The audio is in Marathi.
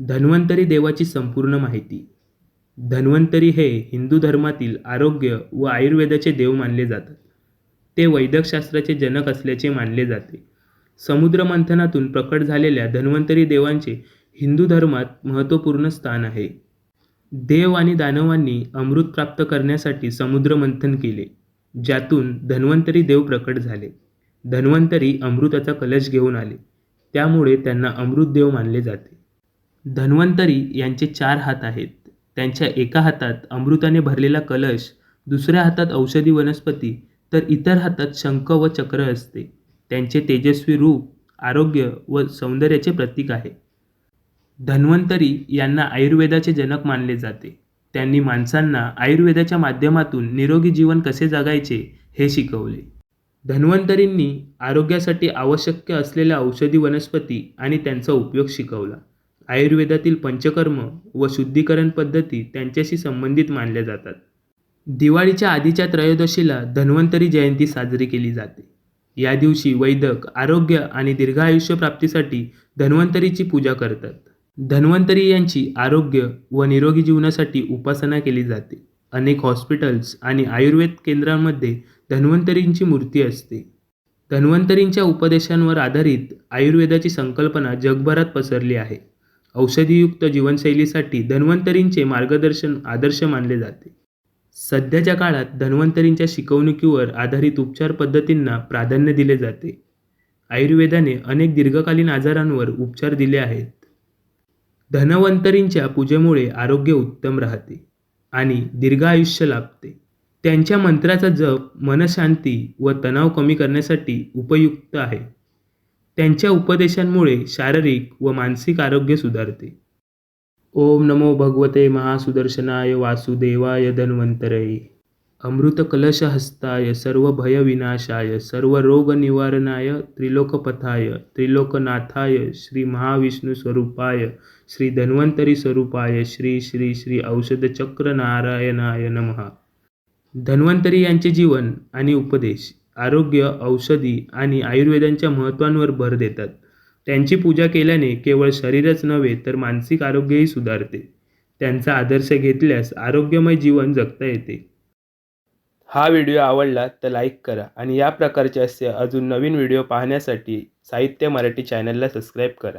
धन्वंतरी देवाची संपूर्ण माहिती. धन्वंतरी हे हिंदू धर्मातील आरोग्य व आयुर्वेदाचे देव मानले जातात. ते वैद्यकशास्त्राचे जनक असल्याचे मानले जाते. समुद्र मंथनातून प्रकट झालेल्या धन्वंतरी देवांचे हिंदू धर्मात महत्त्वपूर्ण स्थान आहे. देव आणि दानवांनी अमृत प्राप्त करण्यासाठी समुद्र मंथन केले ज्यातून धन्वंतरी देव प्रकट झाले. धन्वंतरी अमृताचा कलश घेऊन आले. त्यामुळे त्यांना अमृत देव मानले जाते. धन्वंतरी यांचे चार हात आहेत. त्यांच्या एका हातात अमृताने भरलेला कलश दुसऱ्या हातात औषधी वनस्पती तर इतर हातात शंख व चक्र असते. त्यांचे तेजस्वी रूप आरोग्य व सौंदर्याचे प्रतीक आहे. धन्वंतरी यांना आयुर्वेदाचे जनक मानले जाते. त्यांनी माणसांना आयुर्वेदाच्या माध्यमातून निरोगी जीवन कसे जगायचे हे शिकवले. धन्वंतरींनी आरोग्यासाठी आवश्यक असलेल्या औषधी वनस्पती आणि त्यांचा उपयोग शिकवला. आयुर्वेदातील पंचकर्म व शुद्धीकरण पद्धती त्यांच्याशी संबंधित मानल्या जातात. दिवाळीच्या आधीच्या त्रयोदशीला धन्वंतरी जयंती साजरी केली जाते. या दिवशी वैदक आरोग्य आणि दीर्घायुष्य प्राप्तीसाठी धन्वंतरीची पूजा करतात. धन्वंतरी यांची आरोग्य व निरोगी जीवनासाठी उपासना केली जाते. अनेक हॉस्पिटल्स आणि आयुर्वेद केंद्रांमध्ये धन्वंतरींची मूर्ती असते. धन्वंतरींच्या उपदेशांवर आधारित आयुर्वेदाची संकल्पना जगभरात पसरली आहे. औषधीयुक्त जीवनशैलीसाठी धन्वंतरींचे मार्गदर्शन आदर्श मानले जाते. सध्याच्या काळात धन्वंतरींच्या शिकवणुकीवर आधारित उपचार पद्धतींना प्राधान्य दिले जाते. आयुर्वेदाने अनेक दीर्घकालीन आजारांवर उपचार दिले आहेत. धन्वंतरींच्या पूजेमुळे आरोग्य उत्तम राहते आणि दीर्घ आयुष्य लाभते. त्यांच्या मंत्राचा जप मनशांती व तणाव कमी करण्यासाठी उपयुक्त आहे. त्यांच्या उपदेशांमुळे शारीरिक व मानसिक आरोग्य सुधारते. ओम नमो भगवते महासुदर्शनाय वासुदेवाय धन्वंतरये. अमृतकलशहस्ताय सर्वभयविनाशाय सर्वरोगनिवारणाय त्रिलोकपथाय त्रिलोकनाथाय श्री महाविष्णुस्वरूपाय श्री धन्वंतरी स्वरूपाय श्री श्री श्री औषधचक्र नारायणाय नमः. धन्वंतरी यांचे जीवन आणि उपदेश आरोग्य औषधी आणि आयुर्वेदांच्या महत्त्वांवर भर देतात. त्यांची पूजा केल्याने केवळ शरीरच नव्हे तर मानसिक आरोग्यही सुधारते. त्यांचा आदर्श घेतल्यास आरोग्यमय जीवन जगता येते. हा व्हिडिओ आवडला तर लाईक करा आणि या प्रकारचे असे अजून नवीन व्हिडिओ पाहण्यासाठी साहित्य मराठी चॅनलला सबस्क्राईब करा.